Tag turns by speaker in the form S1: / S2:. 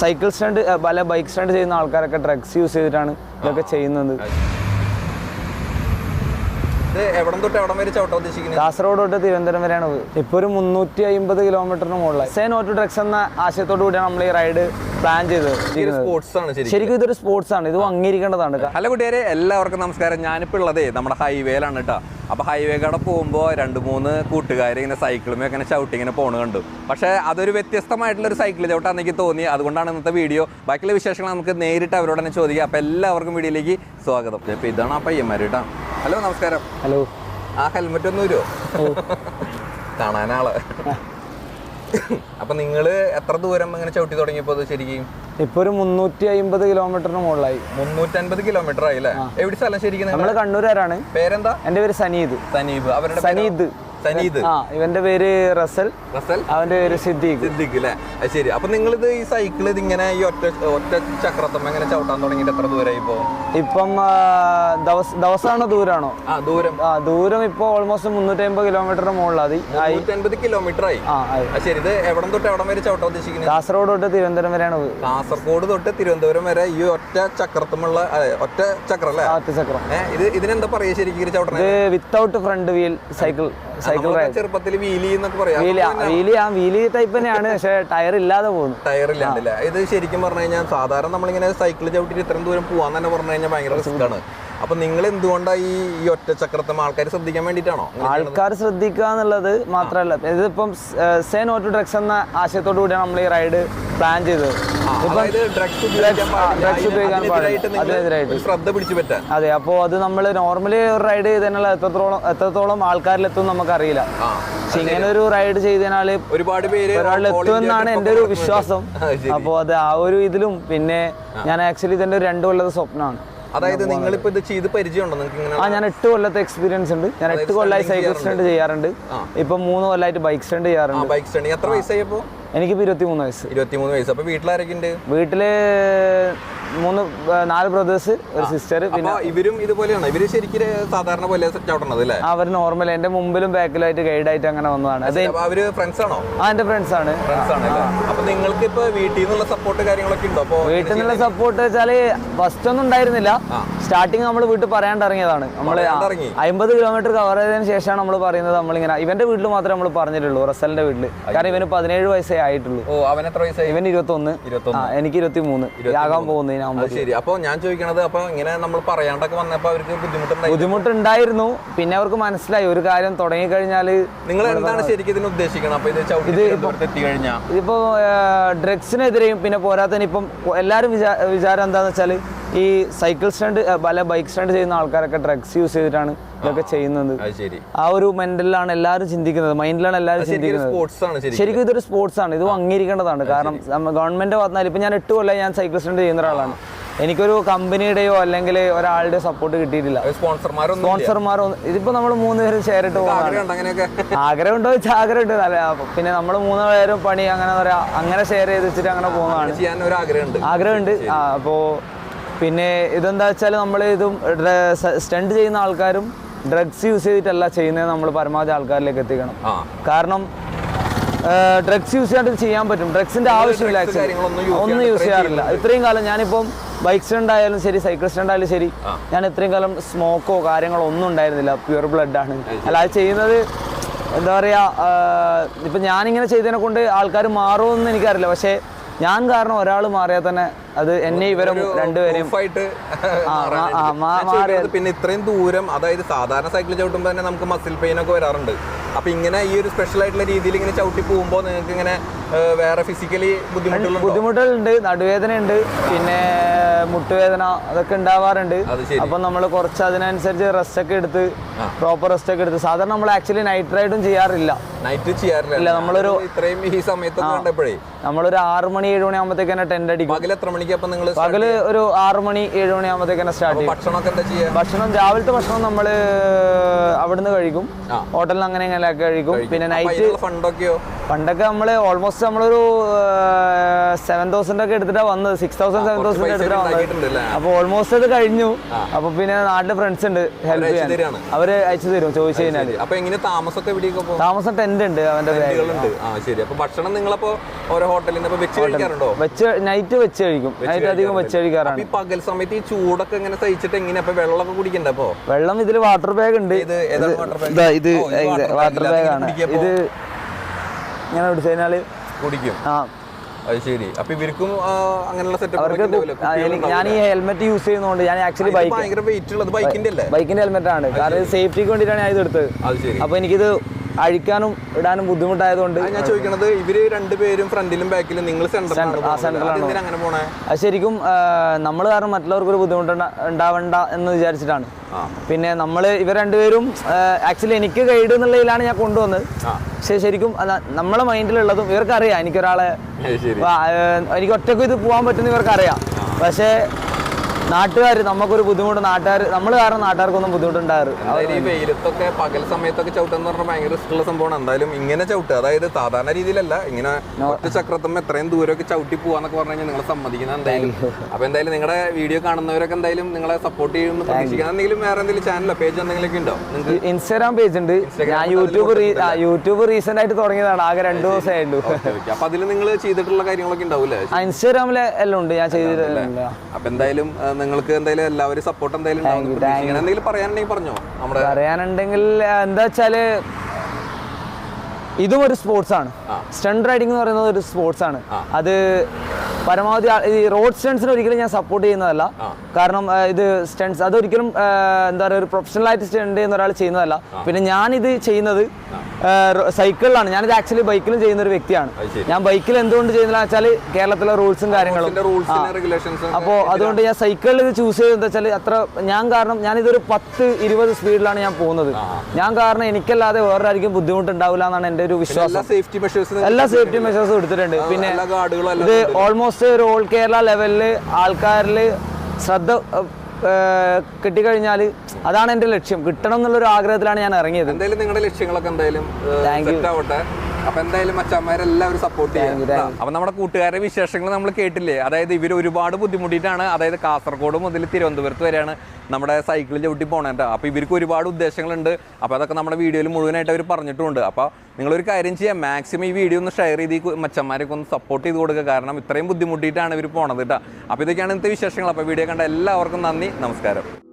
S1: Cycle stand പല bike stand ചെയ്യുന്ന ആൾക്കാരൊക്കെ ഡ്രഗ്സ് യൂസ് ചെയ്തിട്ടാണ് ഇതൊക്കെ ചെയ്യുന്നത്.
S2: ഇത് എവിടം തൊട്ട് എവിടം വരെ ചവിട്ടാൻ ഉദ്ദേശിക്കുന്നത്?
S1: കാസർഗോഡ് തൊട്ട് തിരുവനന്തപുരം വരെയാണ് ഇപ്പോൾ ഒരു മുന്നൂറ്റി അമ്പത് കിലോമീറ്ററിന് മുകളിലായി. സേ നോട്ട് ഡ്രഗ്സ് എന്ന ആശയത്തോടു കൂടിയാണ് നമ്മൾ ഈ റൈഡ് പ്ലാൻ ചെയ്തത്.
S2: സ്പോർട്സ് ആണ് ശരി
S1: ശരിക്കും ഇതൊരു സ്പോർട്സ് ആണ്. ഇത് അംഗീകരിക്കേണ്ടതാണ്.
S2: ഹലോ കുട്ടികാരെ എല്ലാവർക്കും നമസ്കാരം. ഞാനിപ്പോൾ ഉള്ളതേ നമ്മുടെ ഹൈവേയിലാണ് കേട്ടോ അപ്പോൾ ഹൈവേ കട പോകുമ്പോൾ രണ്ട് മൂന്ന് കൂട്ടുകാർ ഇങ്ങനെ സൈക്കിളുമേ ഇങ്ങനെ ചവിട്ടി ഇങ്ങനെ പോണ് കണ്ടു. പക്ഷേ അതൊരു വ്യത്യസ്തമായിട്ടുള്ള ഒരു സൈക്കിൾ ചവിട്ടാന്ന് എനിക്ക് തോന്നി. അതുകൊണ്ടാണ് ഇന്നത്തെ വീഡിയോ ബാക്കിയുള്ള വിശേഷങ്ങൾ നമുക്ക് നേരിട്ട് അവരോട് തന്നെ ചോദിക്കാം. അപ്പോൾ എല്ലാവർക്കും വീഡിയോയിലേക്ക് സ്വാഗതം. ഇപ്പോൾ ഇതാണ് ആ പയ്യന്മാർ കേട്ടോ ഹലോ നമസ്കാരം.
S1: ഹലോ.
S2: ആ ഹെൽമെറ്റ് ഒന്നും വരുമോ കാണാനാൾ. അപ്പൊ നിങ്ങൾ എത്ര ദൂരം ഇങ്ങനെ ചവിട്ടി തുടങ്ങിയപ്പോ ശരിക്കും?
S1: ഇപ്പൊ ഒരു മുന്നൂറ്റി അമ്പത് കിലോമീറ്ററിന് മുകളിലായി.
S2: മുന്നൂറ്റൻപത് കിലോമീറ്റർ ആയില്ലേ എവിടെ സ്ഥലം ശരിക്കും
S1: നമ്മൾ
S2: നിങ്ങൾ
S1: കണ്ണൂരാരാണ്
S2: പേരെന്താ?
S1: എന്റെ പേര് സനീദ്.
S2: സനീബ് അവരുടെ?
S1: സനീദ്.
S2: സനീദ്
S1: ആ ഇവന്റെ പേര് റസൽ.
S2: റസൽ?
S1: അവന്റെ പേര് സിദ്ദീഖ്.
S2: സിദ്ദീഖ് അല്ലേ അത് ശരി. അപ്പൊ നിങ്ങൾ ഇത് ഈ സൈക്കിൾ ഇതിങ്ങനെ ഈ ഒറ്റ ഒറ്റ ചക്രത്തം ഇങ്ങനെ ചവിട്ടാൻ തുടങ്ങിയിട്ട് എത്ര ദൂരമായി ഇപ്പോ?
S1: ഇപ്പം ദിവസമാണോ ദൂരാണോ?
S2: ആ ദൂരം.
S1: ആ ദൂരം ഇപ്പൊ ഓൾമോസ്റ്റ് മുന്നൂറ്റി അമ്പത് കിലോമീറ്ററിന് മുകളിലായി
S2: നൂറ്റൻപത് കിലോമീറ്റർ ആയി.
S1: ആ
S2: ശരി. ഇത് എവിടം തൊട്ട് എവിടം വരെ ചവിട്ടാൻ ഉദ്ദേശിക്കുന്നത്?
S1: കാസർഗോഡ് തൊട്ട് തിരുവനന്തപുരം വരെയാണ്
S2: കാസർഗോഡ് തൊട്ട് തിരുവനന്തപുരം വരെ ഈ ഒറ്റ ചക്രത്തുമുള്ള ഒറ്റ ചക്രം അല്ലേ
S1: ഒറ്റ ചക്രം.
S2: ഇത് ഇതിനെന്താ പറയുക ശരിക്കും ചവിട്ടണേ?
S1: ഇത് without front wheel cycle cycle
S2: ride ചെറുപ്പത്തിൽ വീലി എന്നൊക്കെ പറയാം.
S1: വീൽ ആ വീലി ടൈപ്പ് തന്നെയാണ്. പക്ഷെ ടയർ ഇല്ലാതെ പോകുന്നു.
S2: ടയർ ഇല്ലാണ്ടില്ല ഇത് ശരിക്കും പറഞ്ഞു കഴിഞ്ഞാൽ സാധാരണ നമ്മളിങ്ങനെ സൈക്കിൾ ചവിട്ടിട്ട് ഇത്രയും ദൂരം പോവാൻ തന്നെ പറഞ്ഞു കഴിഞ്ഞാൽ ഭയങ്കര റിസ്ക് ആണ്. അപ്പൊ നിങ്ങൾ എന്തുകൊണ്ടാണ് ഈ ഈ ഒറ്റ ചക്രത്തം ആൾക്കാർ ശ്രദ്ധിക്കാൻ വേണ്ടിയിട്ടാണോ?
S1: ആൾക്കാർ ശ്രദ്ധിക്കുക എന്നുള്ളത് മാത്രമല്ല. ഇതിപ്പം സേ ഓട്ടോ ഡ്രഗ്സ് എന്ന ആശയത്തോടു കൂടിയാണ് നമ്മൾ ഈ റൈഡ് പ്ലാൻ ചെയ്തത്.
S2: ഡ്രഗ്സ് ഉപയോഗിക്കാൻ
S1: ആ,
S2: പാടില്ല. ശ്രദ്ധ പിടിച്ചു പറ്റാൻ
S1: അതെ അപ്പോൾ അത് നമ്മൾ നോർമലി ഒരു റൈഡ് ചെയ്തതിനുള്ള എത്രത്തോളം എത്രത്തോളം ആൾക്കാരിലെത്തും നമുക്കറിയില്ല. പക്ഷെ ഇങ്ങനെ ഒരു റൈഡ് ചെയ്തതിനാൽ
S2: ഒരുപാട് പേര്
S1: എത്തുമെന്നാണ്
S2: എന്റെ
S1: ഒരു വിശ്വാസം.
S2: അപ്പോ
S1: അപ്പോൾ അത് ആ ഒരു ഇതിലും പിന്നെ ഞാൻ ആക്ച്വലി ഇതിന്റെ ഒരു രണ്ട് കൊല്ലത്തെ സ്വപ്നമാണ്.
S2: അതായത് നിങ്ങളിപ്പോ ഇത് ചെയ്ത് പരിചയമുണ്ടോ? നിങ്ങൾക്ക് ഇങ്ങനെ
S1: ആ ഞാൻ എട്ട് കൊല്ലത്തെ എക്സ്പീരിയൻസ് ഉണ്ട്. ഞാൻ എട്ട് കൊല്ലമായി സൈക്കിൾ സ്റ്റണ്ട് ചെയ്യാറുണ്ട്. ഇപ്പൊ മൂന്ന് കൊല്ലമായിട്ട് ബൈക്ക് സ്റ്റണ്ട്
S2: ആ
S1: ചെയ്യാറുണ്ട്
S2: ബൈക്ക് സ്റ്റാൻഡ് എത്ര വയസ്സായപ്പോ
S1: എനിക്ക് ഇരുപത്തി മൂന്ന് വയസ്സ്.
S2: ഇരുപത്തിമൂന്ന് വയസ്സ്. അപ്പൊ വീട്ടിലാരൊക്കെ ഉണ്ട്?
S1: വീട്ടിൽ മൂന്ന് നാല് ബ്രദേഴ്സ് ഒരു സിസ്റ്റർ പിന്നെ
S2: ഇവരും ഇതുപോലെയാണ്. ഇവർ ശരിക്കും സാധാരണ പോലെ സെറ്റ് ചവിട്ടണത് അല്ലേ?
S1: അവർ നോർമൽ എന്റെ മുമ്പിലും ബാക്കിലായിട്ട് ഗൈഡ് ആയിട്ട് അങ്ങനെ വന്നതാണ്. അത്
S2: അവർ ഫ്രണ്ട്സ് ആണോ?
S1: ആ എന്റെ ഫ്രണ്ട്സ് ആണ്.
S2: ഫ്രണ്ട്സ് ആണ് അപ്പൊ നിങ്ങൾക്ക് ഇപ്പൊ വീട്ടിൽ നിന്നുള്ള സപ്പോർട്ട് കാര്യങ്ങളൊക്കെ ഉണ്ടോ?
S1: വീട്ടിൽ നിന്നുള്ള സപ്പോർട്ട് വെച്ചാൽ ഫസ്റ്റ് ഒന്നും ഉണ്ടായിരുന്നില്ല. സ്റ്റാർട്ടിങ് നമ്മൾ വീട്ടിൽ പറയാണ്ടിറങ്ങിയതാണ്. നമ്മൾ? അമ്പത് കിലോമീറ്റർ കവർ ചെയ്തതിന് ശേഷമാണ് നമ്മൾ പറയുന്നത് നമ്മളിങ്ങനെ ഇവന്റെ വീട്ടിൽ മാത്രമേ നമ്മൾ പറഞ്ഞിട്ടുള്ളൂ റസലിന്റെ വീട്ടിൽ കാരണം ഇവന് പതിനേഴ് വയസ്സേ ആയിട്ടുള്ളൂ.
S2: ഓ അവൻ എത്ര വയസ്സായി?
S1: ഇവൻ ഇരുപത്തൊന്ന്. എനിക്ക് ഇരുപത്തി മൂന്ന് ആകാൻ പോകുന്നതിനാകുമ്പോൾ
S2: അത് ശരി. അപ്പൊ ഞാൻ ചോദിക്കണത് അപ്പൊ ഇങ്ങനെ നമ്മൾ പറയാണ്ടൊക്കെ വന്നപ്പോ അവർക്ക് ബുദ്ധിമുട്ടുണ്ടായി?
S1: ബുദ്ധിമുട്ടുണ്ടായിരുന്നു. പിന്നെ അവർക്ക് മനസ്സിലായി. ഒരു കാര്യം തുടങ്ങി കഴിഞ്ഞാൽ
S2: നിങ്ങൾ എന്താണ് ശരിക്കും ഇതിന് ഉദ്ദേശിക്കണം അപ്പൊ ഇത് ചവിട്ടി തിരുവനന്തപുരത്ത് എത്തിക്കഴിഞ്ഞാൽ
S1: ഇതിപ്പോൾ ഡ്രഗ്സിനെതിരെയും പിന്നെ പോരാത്തതിന് ഇപ്പം എല്ലാവരും വിചാ വിചാരം എന്താണെന്ന് വെച്ചാൽ ഈ സൈക്കിൾ സ്റ്റാൻഡ് പല ബൈക്ക് സ്റ്റാൻഡ് ചെയ്യുന്ന ആൾക്കാരൊക്കെ ഡ്രഗ്സ് യൂസ് ചെയ്തിട്ടാണ് ഇതൊക്കെ ചെയ്യുന്നത്. ആ ഒരു മെന്റലിലാണ് എല്ലാവരും ചിന്തിക്കുന്നത്. മൈൻഡിലാണ് എല്ലാവരും ചിന്തിക്കുന്നത്. ശരിക്കും. ഇതൊരു സ്പോർട്സ് ആണ്. ഇത് അംഗീകരിക്കേണ്ടതാണ് കാരണം ഗവൺമെന്റ് വന്നാൽ ഇപ്പൊ ഞാൻ എട്ട് കൊല്ലം ഞാൻ സൈക്കിൾ സ്റ്റാൻഡ് ചെയ്യുന്ന ഒരാളാണ്. എനിക്കൊരു കമ്പനിയുടെയോ അല്ലെങ്കിൽ ഒരാളുടെ സപ്പോർട്ട് കിട്ടിയിട്ടില്ല.
S2: സ്പോൺസർമാരോ
S1: സ്പോൺസർമാരോ ഇതിപ്പോ നമ്മൾ മൂന്ന് പേരും
S2: ആഗ്രഹമുണ്ട് അങ്ങനെയൊക്കെ?
S1: ആഗ്രഹം ഉണ്ടോ വെച്ചാൽ ആഗ്രഹം ഉണ്ട് അല്ല പിന്നെ നമ്മൾ മൂന്ന് പേരും പണി അങ്ങനെ പറയാ അങ്ങനെ ഷെയർ ചെയ്ത് വെച്ചിട്ട് അങ്ങനെ പോകുന്നതാണ്
S2: ആഗ്രഹമുണ്ട്.
S1: ആഗ്രഹമുണ്ട് ആ അപ്പോൾ പിന്നെ ഇതെന്താ വെച്ചാൽ നമ്മൾ ഇതും സ്റ്റണ്ട് ചെയ്യുന്ന ആൾക്കാരും ഡ്രഗ്സ് യൂസ് ചെയ്തിട്ടല്ല ചെയ്യുന്നത് നമ്മൾ പരമാവധി ആൾക്കാരിലേക്ക് എത്തിക്കണം. കാരണം ഡ്രഗ്സ് യൂസ് ചെയ്യാണ്ട് ചെയ്യാൻ പറ്റും. ഡ്രഗ്സിന്റെ ആവശ്യമില്ല ഒന്നും യൂസ് ചെയ്യാറില്ല. ഇത്രയും കാലം ഞാനിപ്പം ബൈക്ക് സ്റ്റണ്ട് ആയാലും ശരി സൈക്കിൾ സ്റ്റണ്ട് ആയാലും ശരി ഞാൻ ഇത്രയും കാലം സ്മോക്കോ കാര്യങ്ങളോ ഒന്നും ഉണ്ടായിരുന്നില്ല. പ്യുവർ ബ്ലഡ് ആണ് അല്ല അത് ചെയ്യുന്നത് എന്താ പറയാ ഇപ്പൊ ഞാനിങ്ങനെ ചെയ്തതിനെ കൊണ്ട് ആൾക്കാർ മാറുമെന്ന് എനിക്കറിയില്ല. പക്ഷേ ഞാൻ കാരണം ഒരാൾ മാറിയാൽ തന്നെ അത് എന്നെ ഇവരും രണ്ടുപേരെയും
S2: ചോദിക്കുന്നത് പിന്നെ ഇത്രയും ദൂരം അതായത് സാധാരണ സൈക്കിൾ ചവിട്ടുമ്പോൾ തന്നെ നമുക്ക് മസിൽ പെയിൻ ഒക്കെ വരാറുണ്ട്. അപ്പൊ ഇങ്ങനെ ഈ ഒരു സ്പെഷ്യൽ ആയിട്ടുള്ള രീതിയിൽ ഇങ്ങനെ ചവിട്ടി പോകുമ്പോൾ നിങ്ങൾക്ക് ഇങ്ങനെ വേറെ ഫിസിക്കലി ബുദ്ധിമുട്ടുകൾ
S1: ബുദ്ധിമുട്ടുകളുണ്ട്? നടുവേദന ഉണ്ട് പിന്നെ മുട്ടുവേദന അതൊക്കെ ഉണ്ടാവാറുണ്ട്. അപ്പൊ നമ്മൾ കുറച്ച് അതിനനുസരിച്ച് റെസ്റ്റ് ഒക്കെ എടുത്ത് പ്രോപ്പർ റെസ്റ്റ് ഒക്കെ എടുത്ത്. സാധാരണ നമ്മൾ ആക്ച്വലി നൈറ്റ് റൈഡും ചെയ്യാറില്ല.
S2: നൈറ്റ് ചെയ്യാറില്ല.
S1: നമ്മളൊരു
S2: ഇത്രയും ഈ സമയത്ത് കണ്ടപ്പോഴേ.
S1: നമ്മളൊരു ആറ് മണി ഏഴ് മണി ആകുമ്പോഴത്തേക്ക് തന്നെ അടിക്കും.
S2: പകൽ എത്ര മണിക്ക് അപ്പൊ നിങ്ങൾ
S1: പകൽ ഒരു ആറ് മണി ഏഴ് മണി ആകുമ്പോഴത്തേക്ക് തന്നെ സ്റ്റാർട്ട് ചെയ്യും.
S2: ഭക്ഷണമൊക്കെ എന്താ
S1: ഭക്ഷണം രാവിലത്തെ ഭക്ഷണം നമ്മൾ അവിടുന്ന് കഴിക്കും. ഹോട്ടലിൽ അങ്ങനെ ഇങ്ങനെ കഴിക്കും. പിന്നെ നൈറ്റ്
S2: ഫണ്ടൊക്കെയോ
S1: പണ്ടൊക്കെ നമ്മൾ ഓൾമോസ്റ്റ് നമ്മളൊരു സെവൻ തൗസൻഡ് ഒക്കെ എടുത്തിട്ടാണ് വന്നത്. സിക്സ് തൗസൻഡ് സെവൻ തൗസൻഡ് എടുത്തിട്ടാണ് വന്നത്.
S2: അപ്പൊ
S1: അപ്പോൾ ഓൾമോസ്റ്റ് അത് കഴിഞ്ഞു അപ്പോൾ പിന്നെ നാട്ടിലെ ഫ്രണ്ട്സ് ഉണ്ട് ഹെൽപ്പ് ചെയ്യാൻ? അവർ അയച്ചു തരും ചോദിച്ചു കഴിഞ്ഞാൽ
S2: അപ്പൊ എങ്ങനെ താമസമൊക്കെ എവിടെയൊക്കെ
S1: താമസം ടെന്റ് ഉണ്ട് അവന്റെ
S2: ശരി. അപ്പോൾ ഭക്ഷണം നിങ്ങളപ്പോ ഓരോ ഹോട്ടലിൽ നിന്ന് വെച്ച് കഴിക്കാറുണ്ടോ?
S1: വെച്ച് നൈറ്റ് വെച്ച് കഴിക്കും. നൈറ്റ് അധികം വെച്ച് കഴിക്കാറാണ്.
S2: ഈ പകൽ സമയത്ത് ഈ ചൂടൊക്കെ ഇങ്ങനെ സഹിച്ചിട്ട് എങ്ങനെ അപ്പോൾ വെള്ളമൊക്കെ കുടിക്കണ്ടേ അപ്പോൾ
S1: വെള്ളം ഇതിൽ വാട്ടർ ബാഗ് ഉണ്ട്.
S2: ഇത്
S1: വാട്ടർ. ബാഗ് ആണ്. ഇത് ഇങ്ങനെ പിടിച്ചു കഴിഞ്ഞാൽ
S2: കുടിക്കും.
S1: ആ.
S2: അത് ശരി. അപ്പൊ ഇവർക്കും അങ്ങനെയുള്ള സെറ്റപ്പ്
S1: ഞാൻ ഈ ഹെൽമെറ്റ് യൂസ് ചെയ്യുന്നതുകൊണ്ട് ഞാൻ ആക്ച്വലി ബൈക്ക്
S2: ഭയങ്കര വെയിറ്റ് ഉള്ളത് ബൈക്കിന്റെ അല്ലേ?
S1: ബൈക്കിന്റെ ഹെൽമെറ്റ് ആണ്. കാരണം സേഫ്റ്റിക്ക് വേണ്ടിയിട്ടാണ് ഞാൻ ഇത് എടുത്തത്. അപ്പൊ എനിക്കിത് അഴിക്കാനും ഇടാനും ബുദ്ധിമുട്ടായതുകൊണ്ട്
S2: ഞാൻ ചോദിക്കുന്നത് ഇവർ രണ്ടുപേരും ഫ്രണ്ടിലും ബാക്കിലും നിങ്ങൾ സെന്ററിലാണ്
S1: അത് ശരിക്കും നമ്മൾ കാരണം മറ്റുള്ളവർക്ക് ഒരു ബുദ്ധിമുട്ട് ഉണ്ടാവണ്ട എന്ന് വിചാരിച്ചിട്ടാണ്. പിന്നെ നമ്മൾ ഇവർ രണ്ടുപേരും ആക്ച്വലി എനിക്ക് ഗൈഡ് എന്നുള്ളതിലാണ് ഞാൻ കൊണ്ടുവന്നത്. പക്ഷെ ശരിക്കും നമ്മളെ മൈൻഡിലുള്ളതും ഇവർക്കറിയാം. എനിക്കൊരാളെ എനിക്ക് ഒറ്റയ്ക്ക് ഇത് പോകാൻ പറ്റുന്ന ഇവർക്കറിയാം. പക്ഷേ നാട്ടുകാർ നമുക്കൊരു ബുദ്ധിമുട്ട് നാട്ടുകാർ നമ്മൾ കാരണം നാട്ടുകാർക്കൊന്നും ബുദ്ധിമുട്ടുണ്ടാകാറ്.
S2: എന്തായാലും ഈ വെയിലത്തൊക്കെ പകൽ സമയത്തൊക്കെ ചവിട്ടെന്ന് പറഞ്ഞാൽ ഭയങ്കര റിസ്ക്കുള്ള സംഭവമാണ്. എന്തായാലും ഇങ്ങനെ ചവിട്ടുക അതായത് സാധാരണ രീതിയിലല്ല ഇങ്ങനെ ഒറ്റ ചക്രത്തും എത്രയും ദൂരമൊക്കെ ചവിട്ടി പോവാന്നൊക്കെ പറഞ്ഞു കഴിഞ്ഞാൽ നിങ്ങൾ സമ്മതിക്കുന്ന എന്തായാലും. അപ്പൊ എന്തായാലും നിങ്ങളുടെ വീഡിയോ കാണുന്നവരൊക്കെ എന്തായാലും നിങ്ങളെ സപ്പോർട്ട് ചെയ്യുമെന്ന് പ്രതീക്ഷിക്കാം എന്തെങ്കിലും വേറെ എന്തെങ്കിലും ചാനലോ പേജ് എന്തെങ്കിലും ഉണ്ടോ?
S1: ഇൻസ്റ്റാഗ്രാം പേജ് ഉണ്ട്. ഞാൻ യൂട്യൂബ് യൂട്യൂബ് റീസെന്റ് ആയിട്ട് തുടങ്ങിയതാണ്. ആകെ രണ്ടു ദിവസമേ ഉള്ളൂ.
S2: അപ്പൊ അതിൽ നിങ്ങൾ ചെയ്തിട്ടുള്ള കാര്യങ്ങളൊക്കെ
S1: ഉണ്ടാവില്ലേ? ഇൻസ്റ്റാഗ്രാമിലെ എല്ലാം ഉണ്ട്. ഞാൻ ചെയ്തിട്ടില്ല.
S2: അപ്പൊ എന്തായാലും നിങ്ങൾക്ക് എന്തായാലും എല്ലാവരും സപ്പോർട്ട് എന്തായാലും. എന്തെങ്കിലും പറയാനുണ്ടെങ്കിൽ പറഞ്ഞോ? നമ്മുടെ
S1: പറയാനുണ്ടെങ്കിൽ എന്താ വെച്ചാൽ ഇതും ഒരു സ്പോർട്സ് ആണ്. സ്റ്റണ്ട് റൈഡിംഗ് എന്ന് പറയുന്നത് ഒരു സ്പോർട്സ് ആണ്. അത് പരമാവധി ഈ റോഡ് സ്റ്റൺസിന് ഒരിക്കലും ഞാൻ സപ്പോർട്ട് ചെയ്യുന്നതല്ല. കാരണം ഇത് സ്റ്റൺസ് അതൊരിക്കലും എന്താ പറയുക ഒരു പ്രൊഫഷണൽ ആയിട്ട് സ്റ്റണ്ട് ചെയ്യുന്ന ഒരാൾ ചെയ്യുന്നതല്ല. പിന്നെ ഞാൻ ഇത് ചെയ്യുന്നത് സൈക്കിളിലാണ് ഞാനിത് ആക്ച്വലി ബൈക്കിലും ചെയ്യുന്ന ഒരു വ്യക്തിയാണ്. ഞാൻ ബൈക്കിൽ എന്തുകൊണ്ട് ചെയ്യുന്നില്ല വെച്ചാൽ കേരളത്തിലെ റൂൾസും കാര്യങ്ങളും. അപ്പോൾ അതുകൊണ്ട് ഞാൻ സൈക്കിളിൽ ഇത് ചൂസ് ചെയ്തെന്ന് വെച്ചാൽ അത്ര ഞാൻ കാരണം ഞാനിതൊരു പത്ത് ഇരുപത് സ്പീഡിലാണ് ഞാൻ പോകുന്നത്. ഞാൻ കാരണം എനിക്കല്ലാതെ വേറെ ആർക്കും ബുദ്ധിമുട്ടുണ്ടാവില്ല എന്നാണ് എന്റെ ഒരു വിശ്വാസം.
S2: എല്ലാ സേഫ്റ്റി മെഷേഴ്സും
S1: എടുത്തിട്ടുണ്ട്. പിന്നെ ഇത് ഓൾമോസ്റ്റ് ഒരു ഓൾ കേരള ലെവലിൽ ആൾക്കാരിൽ ശ്രദ്ധ കിട്ടിക്കഴിഞ്ഞാൽ അതാണ് എന്റെ ലക്ഷ്യം. കിട്ടണം എന്നുള്ള ഒരു ആഗ്രഹത്തിലാണ് ഞാൻ ഇറങ്ങിയത്.
S2: എന്തായാലും നിങ്ങളുടെ ലക്ഷ്യങ്ങളൊക്കെ എന്തായാലും
S1: Thank you.
S2: അപ്പൊ എന്തായാലും അച്ഛന്മാരെല്ലാവരും സപ്പോർട്ട് ചെയ്യാം അപ്പൊ നമ്മുടെ കൂട്ടുകാരുടെ വിശേഷങ്ങൾ നമ്മൾ കേട്ടില്ലേ? അതായത് ഇവർ ഒരുപാട് ബുദ്ധിമുട്ടിയിട്ടാണ് അതായത് കാസർഗോഡ് മുതൽ തിരുവനന്തപുരത്ത് വരെയാണ് നമ്മുടെ സൈക്കിളിൽ ചവിട്ടി പോകണേട്ടോ അപ്പൊ ഇവർക്ക് ഒരുപാട് ഉദ്ദേശങ്ങളുണ്ട്. അപ്പൊ അതൊക്കെ നമ്മുടെ വീഡിയോയിൽ മുഴുവനായിട്ട് അവർ പറഞ്ഞിട്ടുമുണ്ട് അപ്പൊ നിങ്ങളൊരു കാര്യം ചെയ്യാം മാക്സിമം ഈ വീഡിയോ ഒന്ന് ഷെയർ ചെയ്ത് മച്ചന്മാരൊക്കെ ഒന്ന് സപ്പോർട്ട് ചെയ്ത് കൊടുക്കുക. കാരണം ഇത്രയും ബുദ്ധിമുട്ടിയിട്ടാണ് ഇവർ പോണത് കേട്ടോ അപ്പൊ ഇതൊക്കെയാണ് ഇന്നത്തെ വിശേഷങ്ങൾ. അപ്പൊ വീഡിയോ കണ്ട എല്ലാവർക്കും നന്ദി. നമസ്കാരം.